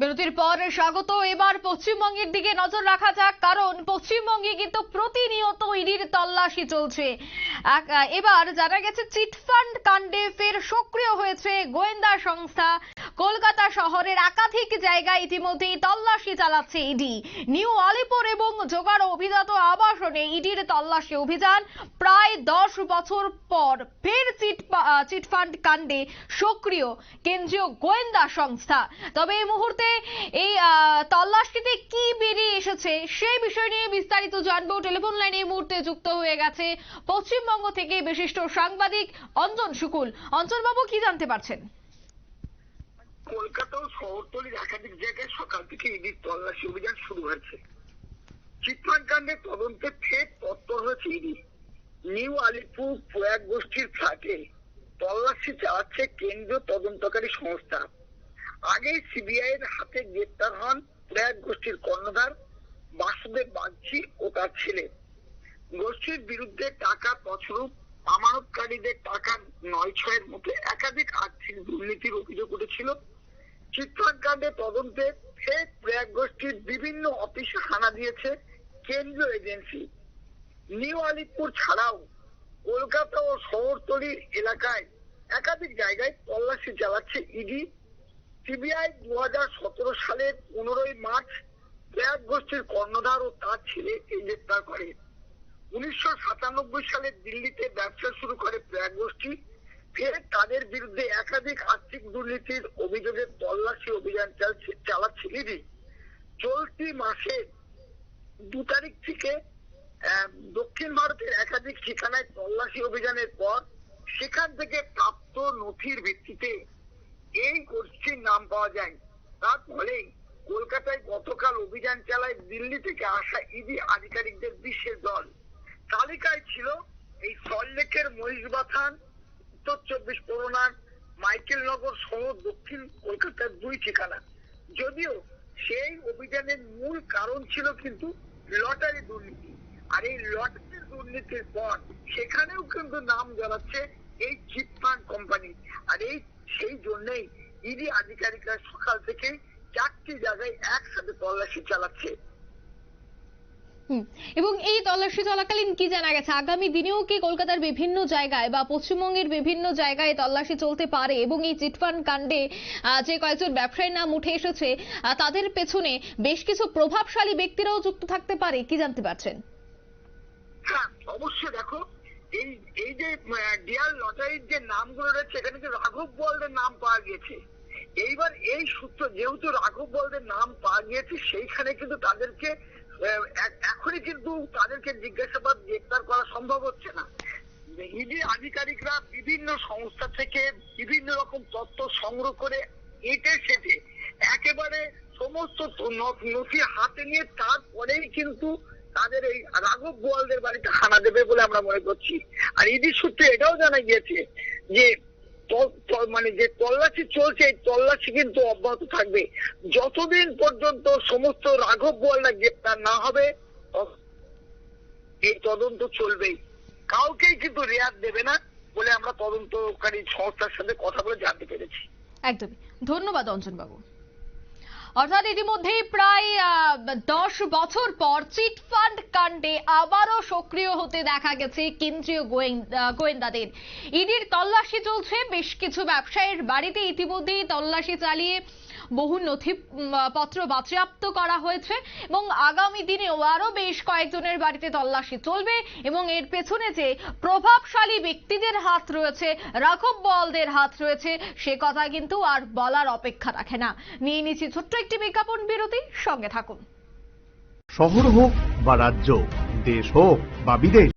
বিরতির পর স্বাগত। এবার পশ্চিমবঙ্গের দিকে নজর রাখা যাক, কারণ পশ্চিমবঙ্গে কিন্তু প্রতিনিয়ত ইডির তল্লাশি চলছে। এবার জানা গেছে, চিটফান্ড কাণ্ডে ফের সক্রিয় হয়েছে গোয়েন্দা সংস্থা। কলকাতা শহরের একাধিক জায়গায় ইতিমধ্যেই তল্লাশি চালাচ্ছে ইডি। নিউ আলিপুর এবং জোগাড় অভিজাত আবাসনে ইডির তল্লাশি অভিযান প্রায় দশ বছর পর ফের চিট চিটফান্ড কাণ্ডে সক্রিয় কেন্দ্রীয় গোয়েন্দা সংস্থা। তবে এই মুহূর্তে এই তল্লাশিতে কি বেরিয়ে এসেছে সেই বিষয় নিয়ে বিস্তারিত জানব। টেলিফোন লাইনে এই মুহূর্তে যুক্ত হয়ে গেছে পশ্চিমবঙ্গ থেকে বিশিষ্ট সাংবাদিক অঞ্জন শুকুল। অঞ্জন বাবু কি জানতে পারছেন? কলকাতা ও শহরতলির একাধিক জায়গায় সকাল থেকে ইডির তল্লাশি অভিযান শুরু হয়েছে। চিত্রান কাণ্ডের তদন্তে ফের তৎপর হয়েছে ইডি। নিউ আলিপুর প্রয়াগ গোষ্ঠীর ফ্ল্যাটে তল্লাশি চালাচ্ছে কেন্দ্রীয় তদন্তকারী সংস্থা। আগে সিবিআই এর হাতে গ্রেপ্তার হন প্রয়াগ গোষ্ঠীর কর্ণধার বাসুদেব বাগচি ও তার ছেলে। গোষ্ঠীর বিরুদ্ধে টাকা তছরূপ, আমানতকারীদের টাকা নয় ছয়ের মতো একাধিক আর্থিক দুর্নীতির অভিযোগ উঠেছিল। চিত্রাকাণ্ডে তদন্তে ফের প্রয়াগ গোষ্ঠীর বিভিন্ন অফিসে হানা দিয়েছে কেন্দ্রীয় এজেন্সি। নিউ আলিপুর ছাড়াও কলকাতা ও শহরতলির এলাকায় একাধিক জায়গায় তল্লাশি চালাচ্ছে ইডি। সিবিআই দু হাজার সতেরো সালের পনেরোই মার্চ প্রয়াগ গোষ্ঠীর কর্ণধার ও তার ছেলেকে গ্রেপ্তার করে। উনিশশো সাতানব্বই সালে দিল্লিতে ব্যবসা শুরু করে প্রয়াগ গোষ্ঠী ফের তাদের বিরুদ্ধে একাধিক আর্থিক দুর্নীতির অভিযোগে তল্লাশি অভিযান চালাচ্ছে ইডি চলতি মাসে দু তারিখ থেকে দক্ষিণ ভারতের একাধিক ঠিকানায় তল্লাশি অভিযানের পর সেখান থেকে প্রাপ্ত নথির ভিত্তিতে এই গোষ্ঠীর নাম পাওয়া যায় তার ফলেই কলকাতায় গতকাল অভিযান চালায় দিল্লি থেকে আসা ইডি আধিকারিকদের বিশেষ দল। তালিকায় ছিল এই সল্লেকের মহিষবাথান উত্তর চব্বিশ পরগনার মাইকেল নগর সহ দক্ষিণ কলকাতার দুই ঠিকানা। যদিও সেই অভিযানের মূল কারণ ছিল কিন্তু লটারি দুর্নীতি। আর এই লটারি দুর্নীতির পর সেখানেও কিন্তু নাম জানাচ্ছে এই চিটফান্ড কোম্পানি। আর এই, সেই জন্যই ইডি আধিকারিকরা সকাল থেকে চারটি জায়গায় একসাথে তল্লাশি চালাচ্ছে। এবং এই তল্লাশি চলাকালীন কি জানা গেছে? আগামী দিনেও কি কলকাতার বিভিন্ন জায়গায় বা পশ্চিমবঙ্গের বিভিন্ন জায়গায় তল্লাশি চলতে পারে? এবং এই চিটফান্ড কাণ্ডে যে কয়েকজন ব্যবসায়ীর নাম উঠে এসেছে তাদের পেছনে বেশ কিছু প্রভাবশালী ব্যক্তিরাও যুক্ত থাকতে পারে, কি জানতে পারছেন? হ্যাঁ অবশ্যই দেখো, এই এই যে ডিয়ার লটারির যে নামগুলো রয়েছে, এখানে কিন্তু রাঘব বলদের নাম পাওয়া গিয়েছে, এইবার এই সূত্র, যেহেতু রাঘব বলদের নাম পাওয়া গিয়েছে, সেইখানে কিন্তু তাদেরকে এখনই কিন্তু তাদেরকে জিজ্ঞাসাবাদ গ্রেপ্তার করা সম্ভব হচ্ছে না। ইডি আধিকারিকরা বিভিন্ন সংস্থা থেকে বিভিন্ন রকম তথ্য সংগ্রহ করে এটে সেটে একেবারে সমস্ত নথি হাতে নিয়ে তারপরেই কিন্তু তাদের এই রাঘব গোয়ালদের বাড়িতে হানা দেবে বলে আমরা মনে করছি। আর ইডি সূত্রে এটাও জানা গিয়েছে যে মানে যে তল্লাশি চলছে, এই তল্লাশি কিন্তু অব্যাহত থাকবে। যতদিন পর্যন্ত সমস্ত রাঘব বোয়ালরা গ্রেপ্তার না হবে এই তদন্ত চলবেই। কাউকেই কিন্তু রেয়াত দেবে না বলে আমরা তদন্তকারী সংস্থার সাথে কথা বলে জানতে পেরেছি। একদমই। ধন্যবাদ অঞ্জনবাবু। অর্থাৎ ইতিমধ্যেই প্রায় দশ বছর পর চিটফান্ড কাণ্ডে আবারও সক্রিয় হতে দেখা গেছে কেন্দ্রীয় গোয়েন্দা গোয়েন্দাদের। ইডির তল্লাশি চলছে, বেশ কিছু ব্যবসায়ীর বাড়িতে ইতিমধ্যেই তল্লাশি চালিয়ে বহু নথি উম, পত্র বাজেয়াপ্ত করা হয়েছে এবং আগামী দিনেও আরও বেশ কয়েকজনের বাড়িতে তল্লাশি চলবে এবং এর পেছনে যে প্রভাবশালী ব্যক্তিদের হাত রয়েছে রাঘব বলদের হাত রয়েছে সে কথা কিন্তু আর বলার অপেক্ষা রাখে না। নিয়ে নিচ্ছি ছোট্ট একটি বিজ্ঞাপন বিরতি সঙ্গে থাকুন। শহর হোক বা রাজ্য দেশ হোক বা বিদেশ